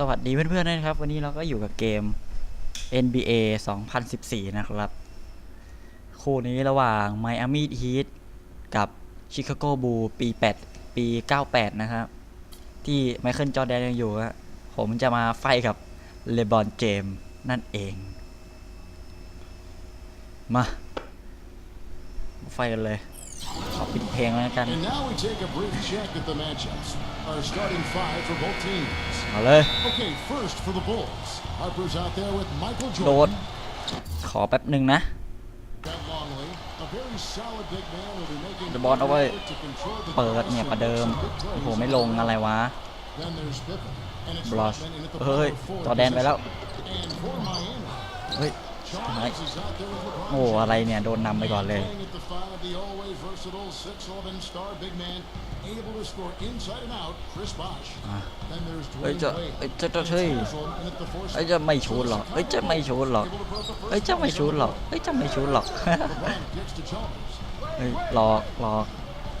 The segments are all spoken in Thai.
สวัสดีเพื่อนๆนะครับ วันนี้เราก็อยู่กับเกม NBA 2014 นะครับ คู่นี้ระหว่าง Miami Heat กับ Chicago Bulls ปี 8 ปี 98 นะครับ ที่ไมเคิลจอแดนยังอยู่ผมจะมาไฟกับเลบอนเจมนั่นเอง มา ไฟกันเลย ขอปิดเพลงแล้วกัน And now we take a brief check at the matchups. Our starting five for both teams. เอาเลย Okay, first for the Bulls. Harper's out there with Michael โดด Jordan. ขอแป๊บหนึ่งนะ Got Longley, a very solid big man who'll be making เดอะบอลเอาไว้ to control the เปิดเนี่ยประเดิม Some good โอ้โห plays. ไม่ลงอะไรวะ Then there's Pippen. And it's บลอส Rodman in at the เฮ้ย power forward จอแดนไปแล้ว position. And for Miami, เฮ้ย Chalmers is out there with LeBron โอ้ James. อะไรเนี่ย โดนนำไปก่อนเลย Playing at the five, the always versatile 6'11 star big man, able to score inside and out, Chris Bosh. Then there's เฮ้ย Dwayne จะ Wade. เอ้ยจะจะเฮ้ย Haslam in at the four เอ้ยจะไม่ชูดหรอกเอ้ยจะไม่ชูดหรอก Able to put up the first เอ้ยจะไม่ชูดหรอกเอ้ยจะไม่ชูดหรอก LeBron kicks to Chalmers. เฮ้ยหลอกหลอก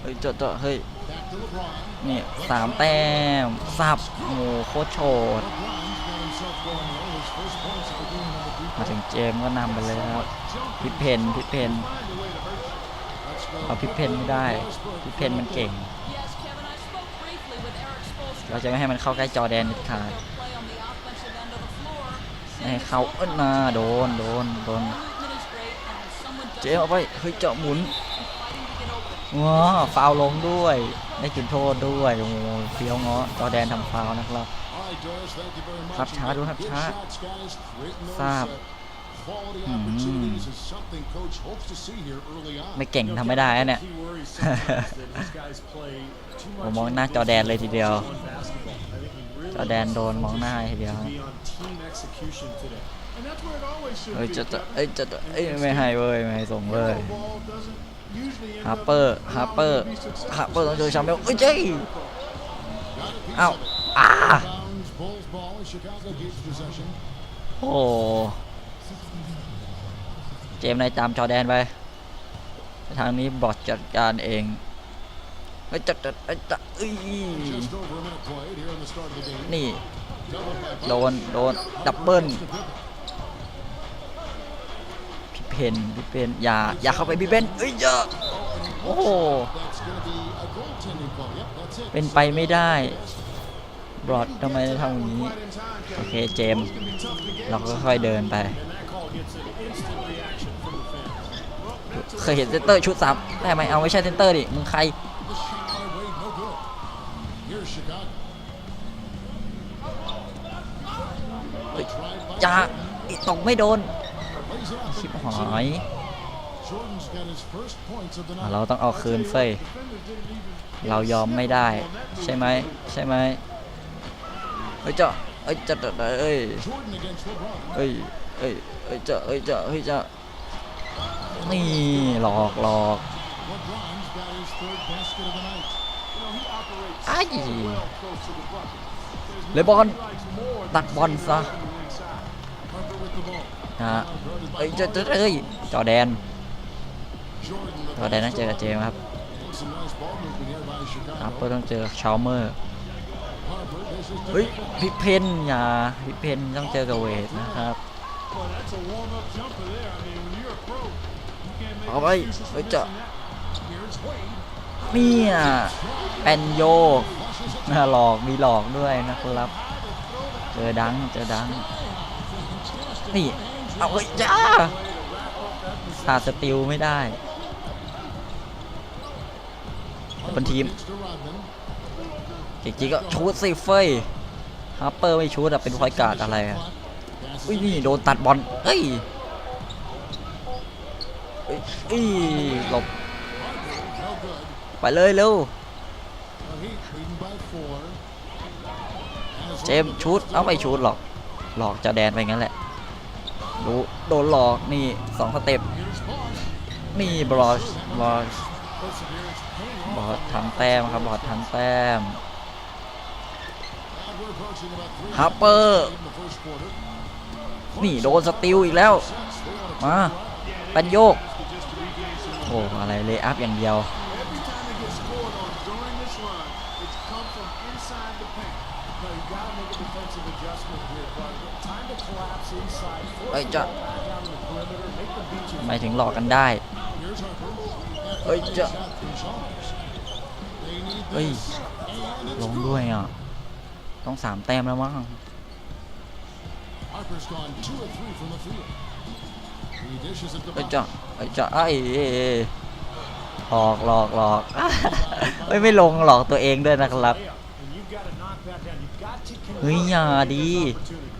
เฮ้ยจะจะเฮ้ย Back to LeBron. นี่สามแต้มสับโอ้โหโคตรโฉด มาถึงเจมก็นำไปเลยครับพิเพนพิเพนเอาพิเพนไม่ได้พิเพนมันเก่ง เราจะไม่ให้มันเข้าใกล้จอแดนเด็ดขาดให้เขาเอิ้นมาโดนโดนโดนเจมเอาไปเฮ้ยเจาะหมุนว้าฟาวลงด้วยได้กินโทษด้วยโอ้เฟี้ยวเงาะจอแดนทำฟาวนะครับ All right, Doris, thank you very much. ครับช้าดูครับ Good ช้า shots, guys. Creating those, ทราบ uh, quality opportunities is something coach hopes to see here early on. ไม่เก่งทำไม่ได้นะเนี่ย He worries sometimes that his guys play too ผม much มองหน้าจอแดนเลยทีเดียว on basketball. I think he really จอแดนโดนมองหน้าทีเดียว to be on team execution today. And that's where it always should เฮ้ย be. จะจะ Kevin. เอ้ยจะจะเอ้ยไม่ให้เว้ยไม่ให้ส่งเว้ย Hero ball doesn't usually end ฮา up ร์เปอร์ฮาร์เปอร์ allowing you to be successful. ฮาร์เปอร์ต้องเจอแชมเปี้ยนเอ้ยเจ้ย Got a piece เอ้า of it. อ้า Bounds, Bulls ball, Chicago keeps possession. โอ้เจมส์นายตามจอแดนไป ทางนี้บอดจัดการเองเฮ้ยจะจะเอ้ยจะเอ้ย Just over a minute played here in the start of the game. นี่ Doubled by โดน โดน ดับเบิลพี่เพนพี่เพนอย่า อย่าเข้าไปพี่เพนเอ้ยเยอะโอ้โห That's going to be a goaltending call. Yep, that's it. เป็นไปไม่ได้ รอดทำไมทำอย่างนี้ โอเคเจม เราก็ค่อยเดินไป เคยเห็นเซนเตอร์ชุดสามแต่ไม่เอาไม่ใช่เซนเตอร์ดิ มึงใคร จะตกไม่โดน ชิบหอยเราต้องเอาคืนเฟยเรายอมไม่ได้ ใช่ไหมใช่ไหม เฮ้ยจ้าเฮ้ยจ้าเอ้ยเฮ้ยเฮ้ยเฮ้ยจ้าเฮ้ยจ้าเฮ้ยจ้านี่หลอกหลอกไอ้เลยบอลตัดบอลซะฮะเอ้ยเจ้าเอ้ยจอแดนจอแดนน่าเจอกับเจมครับอัปเปอร์ต้องเจอชาลเมอร์ เฮ้ยพิเพนอย่าพิเพนต้องเจอกับเวทนะครับเอาไปเฮ้ยเจ้าเนี่ยเป็นโยกน่าหลอกมีหลอกด้วยนะครับ เจอดังเจอดังนี่เอาเฮ้ยจ้าขาดสติลไม่ได้บนทีม จริงก็ชูดสิเฟยฮัปเปอร์ไม่ชูดอะเป็นพอยการ์ดอะไรอะอุ้ยนี่โดนตัดบอลเอ้ยเอ้ยหลบไปเลยเร็วเจมชุดเอาไม่ชุดหรอก หลอกจะแดนไปงั้นแหละดูโดนหลอกนี่สองสเต็ปนี่บลอชบลอชบอดทำแต้มครับบอดทำแต้ม ฮัปเปอร์ นี่โดนสติลอีกแล้ว มาปันโยก โอ้อะไรเลยอัพอย่างเดียว เฮ้ยจะไม่ถึงหลอกกันได้ เฮ้ยจ้าเฮ้ยลงด้วยอะ ต้องสามแต้มแล้วมั้ง Harper's gone two or three from the field. He dishes it to เอ้ย Buck. จะเอ้ยจะไอ้ยเอ้ยเอ้ยหลอกหลอกหลอกไม่ไม่ลงหลอกตัวเองด้วยนะครับ Layup, and you've got to knock that down. You've got to convert เฮ้ยอย่า on ดี these opportunities.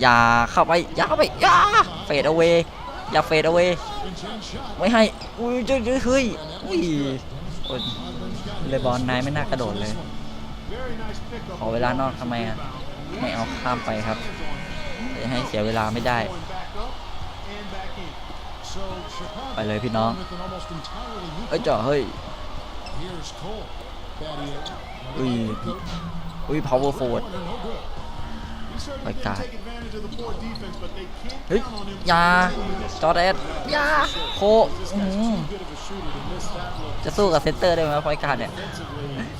อย่าเข้าไปอย่าเข้าไปอย่าเฟดเอาเวอย่าเฟดเอาเว Vincennes shot. ไม่ให้อุ้ยเจ้ยเฮ้ยอุ้ยโอ้ยเลยบอลนายไม่น่ากระโดดเลย Very nice pickup ขอเวลานอกทำไม่ไม่เอาข้ามไปครับจะให้เสียเวลาไม่ได้ ไปเลยพี่น้อง เอ้ยจ่อเฮ้ยอุ้ยอุ้ย power forward ไปกาด เฮ้ยยาจอร์แดนยาโคจะสู้กับเซนเตอร์ได้ไหมพอยการเนี่ย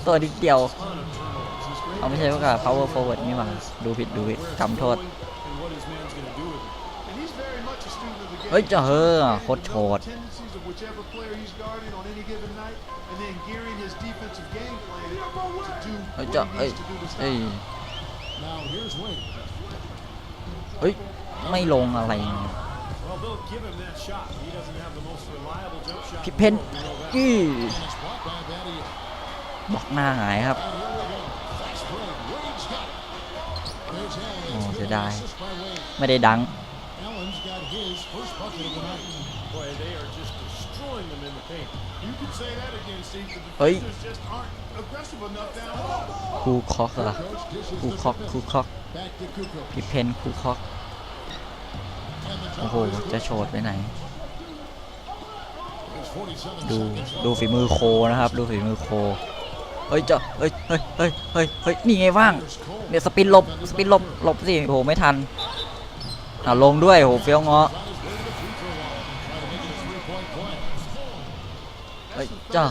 ตัวนิดเดียว เอาไม่ใช่พว่ากับ power forward นี่หว่าดูผิดดูผิดทำโทษ เฮ้ยจะเฮ้อโคตรโฉดเฮ้ยจะเฮ้ยเฮ้ย เฮ้ย ไม่ลงอะไร พิเพนกี้บอกหน้าหายครับโอ้เสียดาย ไม่ได้ดัง Allen's got his first bucket of the night. Boy, they are just destroying them in the paint. You can say that again, Steve. The Hey. defenders just aren't aggressive enough down low. คูคอกเหรอ Coach dishes คู to คอก Pippen. คูคอก Back to Kukoc. พี่เพนคูคอก And the โอ้โห jumper is จะ good. โฉดไปไหน There's 47ดู seconds ดู left. ฝีมือโคนะครับ ดูฝีมือโคเฮ้ยเจะเฮ้ยเฮ้ยเฮ้ยเฮ้ยเฮ้ยนี่ไงว่าง There's Cole. เนี่ยสปินหลบสปินหลบหลบสิโอ้โหไม่ทันอ่าลงด้วยโอ้โหเฟี้ยวเงาะ On his way to the free throw line. Try to make it a three-point play. เฮ้ย จ้า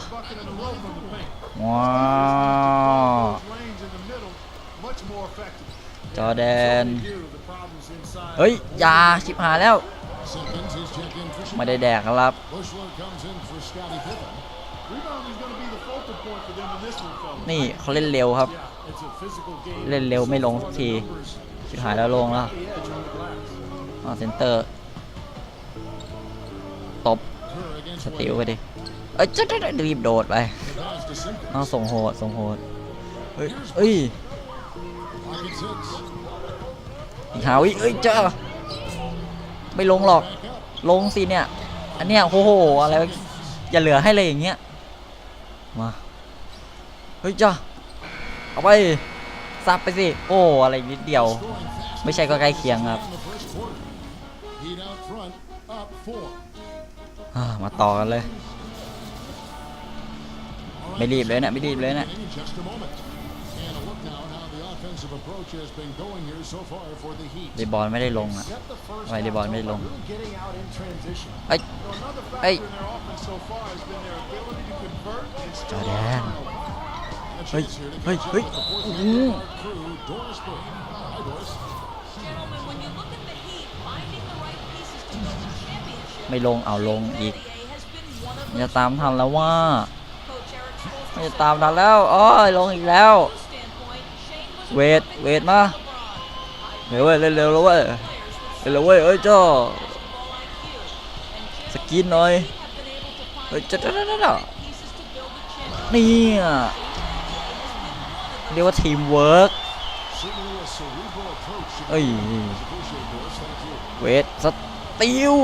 ว้าวจอแดน เฮ้ย ยาชิบหายแล้ว ไม่ได้แดกครับ นี่เขาเล่นเร็วครับ เล่นเร็วไม่ลงสักที ชิบหายแล้วลงแล้วออนเซนเตอร์ ตบ สติวไปดิ เอ้ยจะจะจะรีบโดดไปเอาส่งโหดส่งโหดเฮ้ยเอ้ยอีกหาวิเอ้ยเจ้าไม่ลงหรอกลงสิเนี่ย อันเนี้ยโอ้โหอะไรวะอย่าเหลือให้เลยอย่างเงี้ยมาเฮ้ยจ้าเอาไปซับไปสิโอ้อะไรนิดเดียว ไม่ใช่ก็ใกล้เคียงครับมาต่อกันเลย ไม่รีบเลยเนี่ยไม่รีบเลยเนี่ย In just a moment. And a look now at how the offensive approach has been going here so far for the Heat. เดบอลไม่ได้ลงอะ Set the first ทำไมเดบอลไม่ได้ลง really getting out in transition. เอ้ย So another factor Hey. in their offense so far has been their ability to convert and still Jordan. A Hey, chance here to hey, catch up hey. with the fourth Mm. member of our crew, Doris Burke. Hi, Doris. Gentlemen, when you look at the Heat, finding the right pieces to build a championship, ไม่ลงเอาลงอีก NBA has been one of มันจะ those ตามทันแล้วว่า ไม่ตามทันแล้วโอ้ยลงอีกแล้ว เวท เวทมาเร็วเว้ยเร็วเร็วเว้ยเร็วเว้ยเอ้ยเจ้าสกินหน่อยเฮ้ยจ้าจ้าจ้านี่เรียกว่าทีมเวิร์กเอ้ยเวทสติล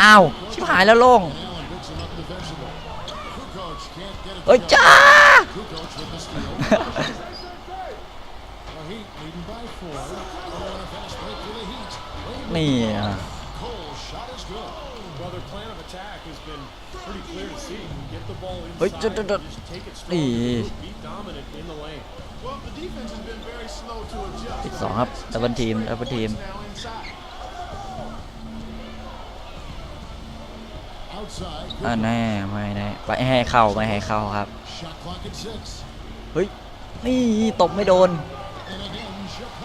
อ้าว ชิบหายแล้วลง เอ้ย to จ้า Kukoc with the steal. the Heat leading by four. Oh, and a fast break for the Heat. Wade นี่ with the อะ ball. Cole's shot is good. Well, their plan of attack has been pretty clear to see. Get the ball Ôi, inside, trời, trời, trời. just take it Ý. strong, be dominant in the lane. Well, the defense has been very slow to adjust. อีกสองครับดับเบิลทีมดับเบิลทีม อ่าแน่ไม่แน่ไปให้เข้าไม่ให้เข้าครับ เฮ้ยนี่ตบไม่โดน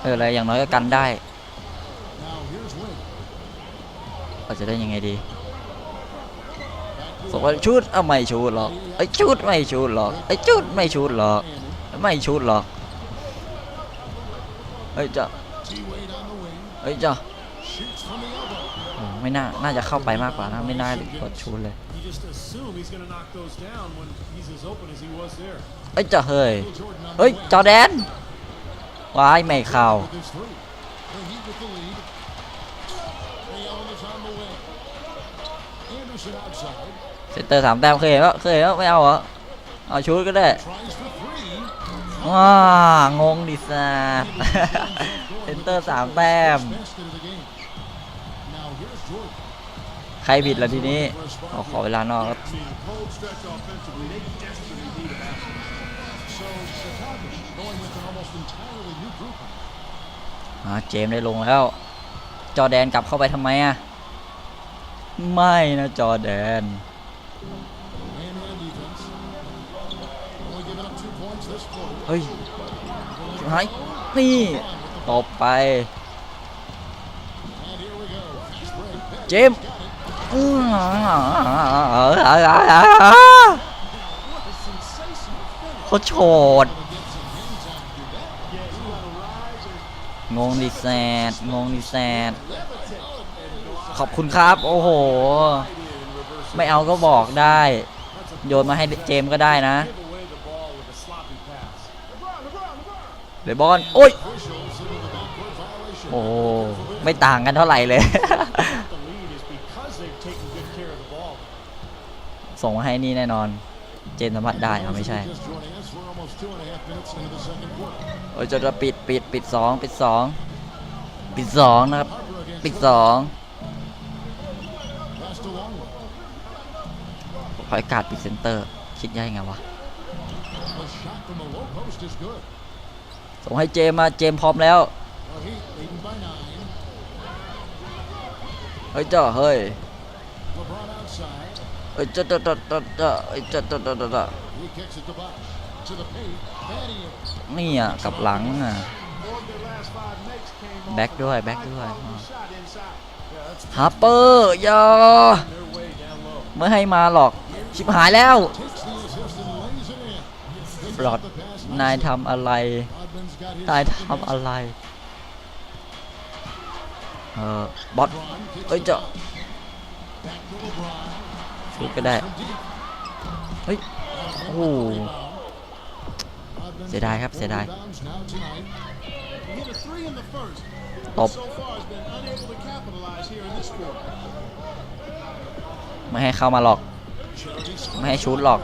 เอออะไรอย่างน้อยก็กันได้เราจะได้ยังไงดีสกว่าชุดเอาไม่ชุดหรอกไอชุดไม่ชุดหรอกไอชุดไม่ชุดหรอกไม่ชุดหรอกเฮ้ยจ้ะ T-Wade on the wing. เฮ้ยจ้ะ Shoots from the elbow. โอ้ไม่น่า น่าจะเข้าไปมากกว่านะไม่น่ากดชุดเลย You just assume he's going to knock those down when he's as open as he was there. เฮ้ยจ้ะเฮ้ย Will Jordan on the เฮ้ย wing. จอแดนวายไม่เข้า With his three. The Heat with the lead. Ray Allen is on the wing. Anderson outside. เซนเตอร์สามแต้มเคยเห็นปะเคยเห็นปะไม่เอาเหรอ เอาชุดก็ได้ Tries for three. ว้างงดิซ่าเซนเตอร์สามแต้ม รบิดแล้วทีนี้ขอเวลานอกครับเจมได้ลงแล้ว จอแดนกลับเข้าไปทำไมอะ ไม่นะจอแดน เฮ้ยหายนี่ตบไป เจมส์ โคตรโฉดงงดิแซดงงดิแซดขอบคุณครับ โอ้โห ไม่เอาก็บอกได้ โยนมาให้เจมก็ได้นะเดบอลโอ้ย โอ้ ไม่ต่างกันเท่าไหร่เลย ส่งมาให้นี่แน่นอน เจนสัมผัสได้ไม่ใช่โอ้ยจะจะปิดปิดปิดสองปิดสองปิดสองนะครับ ปิดสองขอยกาดปิดเซนเตอร์ คิดยังไงวะส่งให้เจมมาเจมพร้อมแล้วเฮ้ยเจ้าเฮ้ย อ้จ้าจ้าจ้าจ้จ้าไอ้จ้าจ้นี่อะกับหลังอะแบ็กด้วยแบ็กด้วยฮาร์เปอร์ยอไม่ให้มาหรอก ชิบหายแล้วปลอดนายทำอะไร นายทำอะไร เออบอสเอ้ยเจ้า ซื้ก็ได้ เฮ้ย โอ้โหเสียดายครับ เสียดาย ตบ ไม่ให้เข้ามาหรอก ไม่ให้ชูดหรอก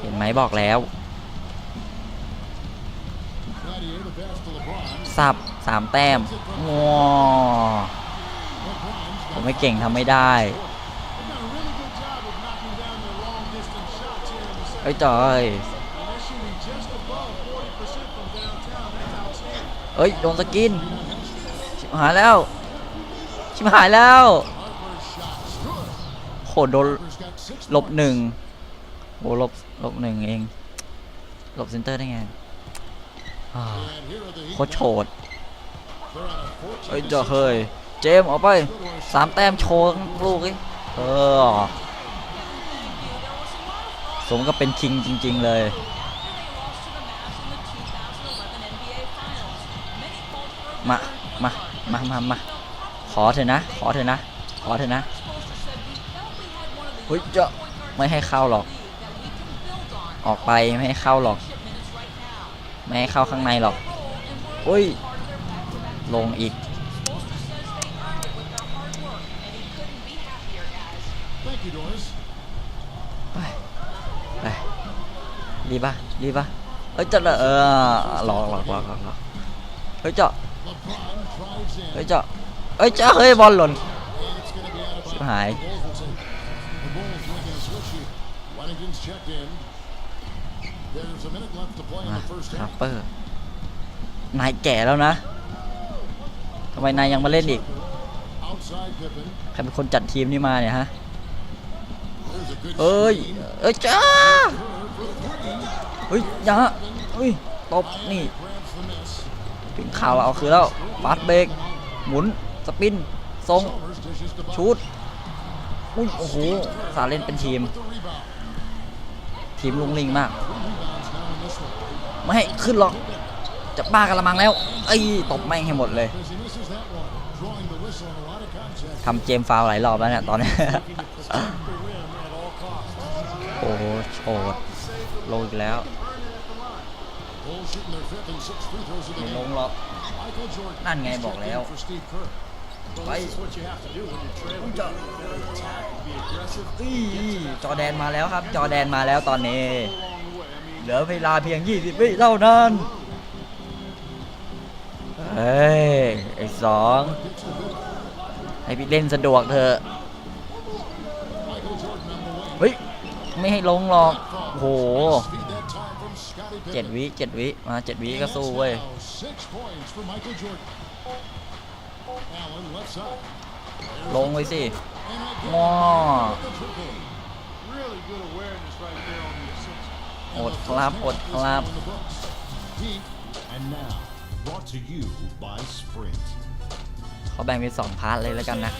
เห็นไหมบอกแล้วสับสามแต้มโอ้าผมไม่เก่งทำไม่ได้ They've done a really good job of knocking down their long distance shots here in the second. เฮ้ยจอย And they're shooting just above 40% from downtown. That's outstanding. เฮ้ย โดนสกิน ชิบหายแล้ว ชิบหายแล้วโหโดนลบหนึ่งโอ้ลบลบหนึ่งเองลบเซนเตอร์ได้ไงโคตรโฉดเฮ้ยเจ้าเฮ้ย เจมส์ออกไปสามแต้มโชว์ลูกอ้ยเออ สมกับเป็นคิงจริง ๆ เลยมามามามามาขอเถอะนะ ขอเถอะนะ ขอเถอะนะเฮ้ยเจ้าไม่ให้เข้าหรอก ออกไปไม่ให้เข้าหรอก ไม่ให้เข้าข้างในหรอกอุ้ย ลงอีก ไป ไปรีบปะรีบปะเฮ้ยจอดเออหลอกหลอกหลอกหลออเฮ้ยจอดเฮ้ยจอดเฮ้ยเจาะเฮ้ยบอลหล่นสิบหายฮาร์เปอร์นายแก่แล้วนะทำไมนายยังมาเล่นอีก ใครเป็นคนจัดทีมนี่มาเนี่ยฮะ เอ้ย เอ้ยจ้าเฮ้ยอย่าอุ้ย ตบ นี่ ถึงข่าวเอาคือแล้วฟาสเบรกหมุน สปิน ทรงชูดอุ้ย โอ้โห สาเล่นเป็นทีม ทีมลุงลิงมาก ไม่ให้ขึ้นหรอก จะบ้ากระมังแล้ว ไอ้ตบแม่งให้หมดเลยทำเจมฟาวหลายรอบแล้วเนี่ยตอนนี้ โอ้โหโฉดลงอีกแล้ว Bulls shooting their fifth and sixth free throws of the ไม่ล game. งหรอก Michael Jordan. นั่นไง is บอก checked แล้ว in for Steve Kerr. Well, this is what you have to do when you're trailing. You gotta attack, be aggressive. อี้จอแดนมาแล้วครับ จอแดนมาแล้วตอนนี้ เหลือเวลาเพียง 20 วิเท่านั้นเฮ้ยไอ้สองให้พี่เล่นสะดวกเถอะ Michael Jordan on the wing. เฮ้ย ไม่ให้ลงหรอกโหเจ็ดวิเจ็ดวิมาเจ็ดวิก็สู้เว้ยลงเลยสิงออดครับอดครับ เขาแบ่งเป็นสองพาร์ทเลยแล้วกันนะ